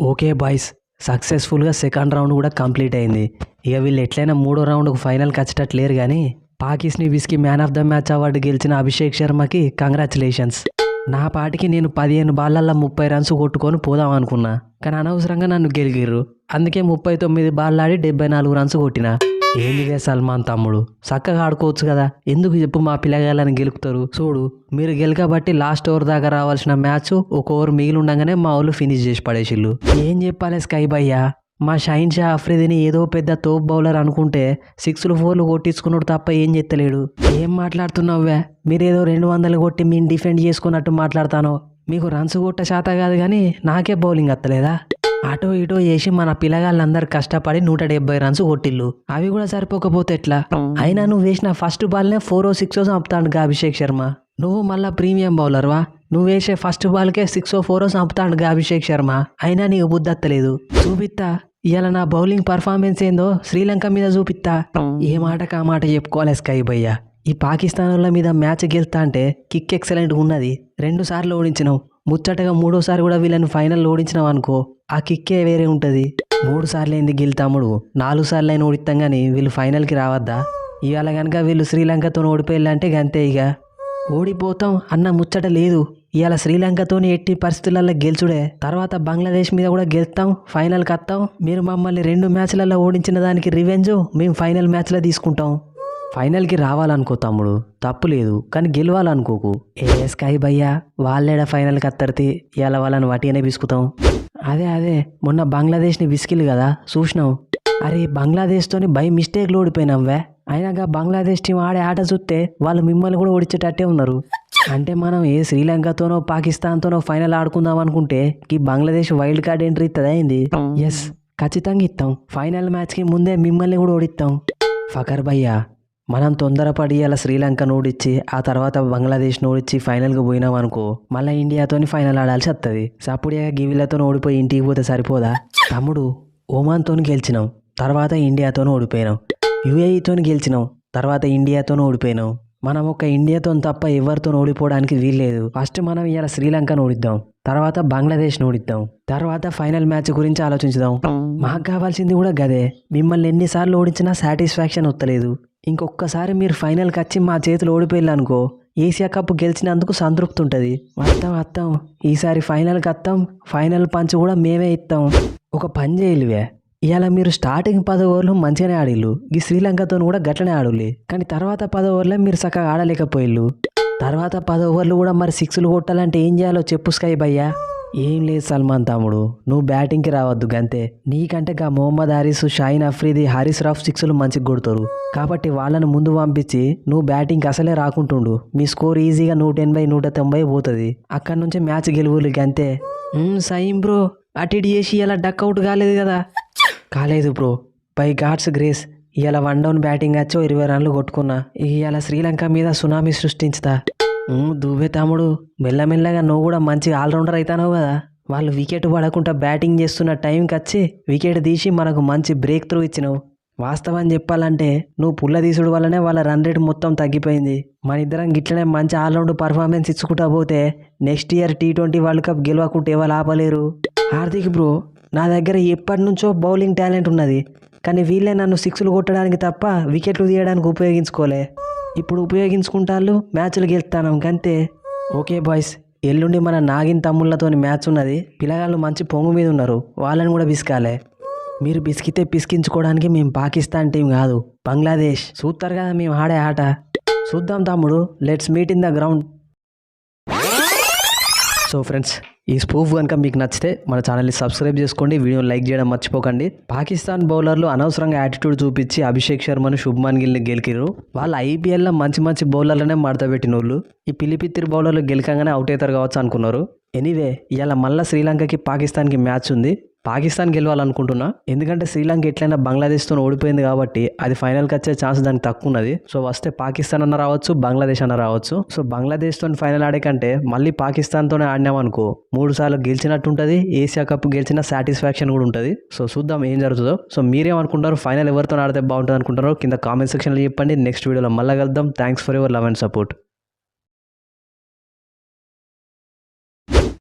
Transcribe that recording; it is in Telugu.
ఓకే బాయ్స్ సక్సెస్ఫుల్గా సెకండ్ రౌండ్ కూడా కంప్లీట్ అయింది. ఇక వీళ్ళు ఎట్లయినా మూడో రౌండ్కు ఫైనల్కి వచ్చేటట్టు లేరు కానీ పాకిస్ని విస్కి man of the match award గెలిచిన అభిషేక్ శర్మకి కంగ్రాచులేషన్స్. నా పాటికి నేను పదిహేను బాళ్ళల్లో ముప్పై రన్స్ కొట్టుకొని పోదాం అనుకున్నా కానీ అనవసరంగా నన్ను గెలిగిర్రు. అందుకే ముప్పై తొమ్మిది బాళ్ళు ఆడి డెబ్బై నాలుగు రన్స్ కొట్టినా. ఏందివే సల్మాన్ తమ్ముడు? చక్కగా ఆడుకోవచ్చు కదా. ఎందుకు చెప్పు మా పిల్లగాళ్ళని గెలుపుతారు? చూడు మీరు గెలకబట్టి లాస్ట్ ఓవర్ దాకా రావాల్సిన మ్యాచ్ ఒక ఓవర్ మిగిలి ఉండగానే మా వాళ్ళు ఫినిష్ చేసి పడేసిళ్ళు. ఏం చెప్పాలి స్కై భయ్యా? మా షైన్ షా అఫ్రిదిని ఏదో పెద్ద తోప్ బౌలర్ అనుకుంటే సిక్స్లు ఫోర్లు కొట్టించుకున్నాడు తప్ప ఏం చెత్తలేడు. ఏం మాట్లాడుతున్నావువే మీరేదో రెండు వందలు కొట్టి మేము డిఫెండ్ చేసుకున్నట్టు మాట్లాడతాను? మీకు రన్స్ కొట్ట శాత కాదు కానీ నాకే బౌలింగ్ వత్తలేదా అటో ఇటో చేసి మన పిల్లగాళ్ళందరూ కష్టపడి నూట డెబ్బై రన్స్ కొట్టిల్లు. అవి కూడా సరిపోకపోతే ఎట్లా? అయినా నువ్వు వేసిన ఫస్ట్ బాల్నే ఫోర్ ఓ సిక్స్ చంపుతాడు గా అభిషేక్ శర్మ. నువ్వు మళ్ళా ప్రీమియం బౌలర్వా నువ్వు వేసే ఫస్ట్ బాల్కే సిక్స్ ఓ ఫోర్ ఓ చంపుతాడు అభిషేక్ శర్మ. అయినా నీకు బుద్ధత్తలేదు చూపిత్తా. ఇవాళ నా బౌలింగ్ పర్ఫార్మెన్స్ ఏందో శ్రీలంక మీద చూపిత్తా. ఏ మాటకు ఆ మాట చెప్పుకోవాలి స్కై భయ్య. ఈ పాకిస్తాన్ మీద మ్యాచ్ గెలుతా అంటే కిక్ ఎక్సలెంట్ ఉన్నది. రెండు సార్లు ఓడించినావు. ముచ్చటగా మూడోసారి కూడా వీళ్ళని ఫైనల్ ఓడించినావు అనుకో ఆ కిక్కే వేరే ఉంటుంది. మూడు సార్లు అయింది గెలుతాముడు నాలుగు సార్లు అయినా ఓడిస్తాం కానీ వీళ్ళు ఫైనల్కి రావద్దా? ఇవాళ కనుక వీళ్ళు శ్రీలంకతో ఓడిపోయాలంటే గంతే ఇక. ఓడిపోతాం అన్న ముచ్చట లేదు. ఇవాళ శ్రీలంకతోని ఎట్టి పరిస్థితులలో గెలుచుడే. తర్వాత బంగ్లాదేశ్ మీద కూడా గెలుస్తాం ఫైనల్కి వస్తాం మీరు మమ్మల్ని రెండు మ్యాచ్లలో ఓడించిన దానికి రివెంజ్ మేము ఫైనల్ మ్యాచ్లో తీసుకుంటాం. ఫైనల్కి రావాలనుకో తమ్ముడు తప్పు లేదు కానీ గెలవాలనుకోకు. ఏ స్కై భయ్యా వాళ్ళేడా ఫైనల్కి అత్తరితే ఇవాళ వాళ్ళని వటిగానే బిసుకుతాం అదే అదే మొన్న బంగ్లాదేశ్ని విసికిలు కదా చూసినాం అరే బంగ్లాదేశ్తోని బై మిస్టేక్లు ఓడిపోయినాంవే అయినాక బంగ్లాదేశ్ టీం ఆడే ఆట చూస్తే వాళ్ళు మిమ్మల్ని కూడా ఓడించేటట్టే ఉన్నారు. అంటే మనం ఏ శ్రీలంకతోనో పాకిస్తాన్తోనో ఫైనల్ ఆడుకుందాం అనుకుంటే ఈ బంగ్లాదేశ్ వైల్డ్ కార్డ్ ఎంట్రీ ఇస్తుంది అయింది ఎస్ ఖచ్చితంగా ఇస్తాం ఫైనల్ మ్యాచ్కి ముందే మిమ్మల్ని కూడా ఓడిస్తాం ఫకర్ భయ్యా మనం తొందరపడి అలా శ్రీలంకను ఓడిచ్చి ఆ తర్వాత బంగ్లాదేశ్ను ఓడించి ఫైనల్కి పోయినాం అనుకో మళ్ళీ ఇండియాతోని ఫైనల్ ఆడాల్సి వస్తుంది సప్పుడే గివిలతో ఓడిపోయి ఇంటికి పోతే సరిపోదా? తమ్ముడు ఒమాన్తోని గెలిచినాం తర్వాత ఇండియాతోనూ ఓడిపోయినాం. యుఏఈతో గెలిచినాం తర్వాత ఇండియాతోనూ ఓడిపోయినాం. మనం ఒక ఇండియాతో తప్ప ఎవరితో ఓడిపోవడానికి వీల్లేదు. ఫస్ట్ మనం ఇలా శ్రీలంకను ఓడిద్దాం తర్వాత బంగ్లాదేశ్ను ఓడిద్దాం తర్వాత ఫైనల్ మ్యాచ్ గురించి ఆలోచించుదాం. మాకు కావాల్సింది కూడా గదే మిమ్మల్ని ఎన్నిసార్లు ఓడించినా సాటిస్ఫాక్షన్ వస్తలేదు ఇంకొకసారి మీరు ఫైనల్కి వచ్చి మా చేతులు ఓడిపోయిల్లనుకో. ఏషియా కప్ గెలిచినందుకు సంతృప్తి ఉంటుంది వస్తాం వస్తాం ఈసారి ఫైనల్కి వస్తాం ఫైనల్ పంచ్ కూడా మేమే ఇస్తాం ఒక పని చేయలివే. ఇవాళ మీరు స్టార్టింగ్ పదో ఓవర్లు మంచిగానే ఆడిల్లు. ఈ శ్రీలంకతో కూడా గట్లనే ఆడుల్లి. కానీ తర్వాత పదో ఓవర్లే మీరు చక్కగా ఆడలేకపోయిల్లు. తర్వాత పదో ఓవర్లు కూడా మరి సిక్స్లు కొట్టాలంటే ఏం చేయాలో చెప్పు స్కై భయ్యా. ఏం లేదు సల్మాన్ తమ్ముడు నువ్వు బ్యాటింగ్కి రావద్దు గంతే. నీకంటే గా మొహమ్మద్ హారిస్ షాయిన్ అఫ్రీది హారిస్ రాఫ్ సిక్స్లు మంచిగా కొడతారు. కాబట్టి వాళ్ళని ముందు పంపించి నువ్వు బ్యాటింగ్కి అసలే రాకుంటుండు. మీ స్కోర్ ఈజీగా నూట ఎనభై నూట తొంభై పోతుంది. అక్కడి నుంచి మ్యాచ్ గెలువులు గంతే. సైన్ బ్రో అటు ఇటు చేసి ఇలా డక్ అవుట్ కాలేదు కదా. కాలేదు బ్రో బై గాడ్స్ గ్రేస్. ఇలా వన్ డౌన్ బ్యాటింగ్ వచ్చో ఇరవై రన్లు కొట్టుకున్నా. ఇలా శ్రీలంక మీద సునామీ సృష్టించుతా. దువ్వే తమ్ముడు. మెల్లమెల్లగా నువ్వు కూడా మంచి ఆల్రౌండర్ అవుతావు కదా. వాళ్ళు వికెట్ పడకుండా బ్యాటింగ్ చేస్తున్న టైంకి వచ్చి వికెట్ తీసి మనకు మంచి బ్రేక్ త్రూ ఇచ్చినావు. వాస్తవం చెప్పాలంటే నువ్వు పుల్ల తీసుడు వల్లనే వాళ్ళ రన్ రేట్ మొత్తం తగ్గిపోయింది. మన ఇద్దరం గిట్లనే మంచి ఆల్రౌండ్ పర్ఫార్మెన్స్ ఇచ్చుకుంటా పోతే next year T twenty world cup గెలవకుంటే ఎవరు ఆపలేరు? హార్దిక్ బ్రో నా దగ్గర ఎప్పటి నుంచో బౌలింగ్ టాలెంట్ ఉన్నది. కానీ వీళ్ళే నన్ను సిక్స్లు కొట్టడానికి తప్ప వికెట్లు తీయడానికి ఉపయోగించుకోలే. ఇప్పుడు ఉపయోగించుకుంటాళ్ళు? మ్యాచ్లు గెలుస్తాను అంతే ఓకే బాయ్స్ ఎల్లుండి మన నాగిన్ తమ్ముళ్ళతోని మ్యాచ్ ఉన్నది. పిల్లగాళ్ళు మంచి పొంగు మీద ఉన్నారు. వాళ్ళని కూడా పిసకాలే. మీరు పిసికితే పిసికించుకోవడానికి మేము పాకిస్తాన్ టీం కాదు. బంగ్లాదేశ్. చూస్తారు కదా మేము ఆడే ఆట. చూద్దాం తమ్ముడు let's meet in the ground. So friends ఈ స్పూఫ్ కనుక మీకు నచ్చితే మన ఛానల్ని సబ్స్క్రైబ్ చేసుకోండి వీడియోని లైక్ చేయడం మర్చిపోకండి. పాకిస్తాన్ బౌలర్లు అనవసరంగా యాటిట్యూడ్ చూపించి అభిషేక్ శర్మను శుభ్మాన్ గిల్ని గెలికిరు వాళ్ళు ఐపీఎల్లో మంచి మంచి బౌలర్లనే మడతపెట్టిన వాళ్ళు ఈ పిలిపిత్తిరి బౌలర్లు గెలకంగానే అవుట్ అవుతారు కావచ్చు అనుకున్నారు. ఎనీవే ఇవాళ మళ్ళీ శ్రీలంకకి పాకిస్తాన్కి మ్యాచ్ ఉంది. పాకిస్తాన్ గెలవాలనుకుంటున్నా. ఎందుకంటే శ్రీలంక ఎట్లయినా బంగ్లాదేశ్తో ఓడిపోయింది కాబట్టి అది ఫైనల్కి వచ్చే ఛాన్స్ దానికి తక్కువ ఉన్నది. సో వస్తే పాకిస్తాన్ అన్న రావచ్చు బంగ్లాదేశ్ అన్న రావచ్చు. సో బంగ్లాదేశ్తో ఫైనల్ ఆడే కంటే మళ్ళీ పాకిస్తాన్తోనే ఆడినామనుకో మూడు సార్లు గెలిచినట్టు ఉంటుంది ఏషియా కప్ గెలిచిన సాటిస్ఫాక్షన్ కూడా ఉంటుంది. సో చూద్దాం ఏం జరుగుతుందో. సో మీరేమనుకుంటారు ఫైనల్ ఎవరితో ఆడితే బాగుంటుంది అనుకుంటారో కింద కామెంట్ సెక్షన్లో చెప్పండి. నెక్స్ట్ వీడియోలో మళ్ళీ కలుద్దాం. Thanks for your love and support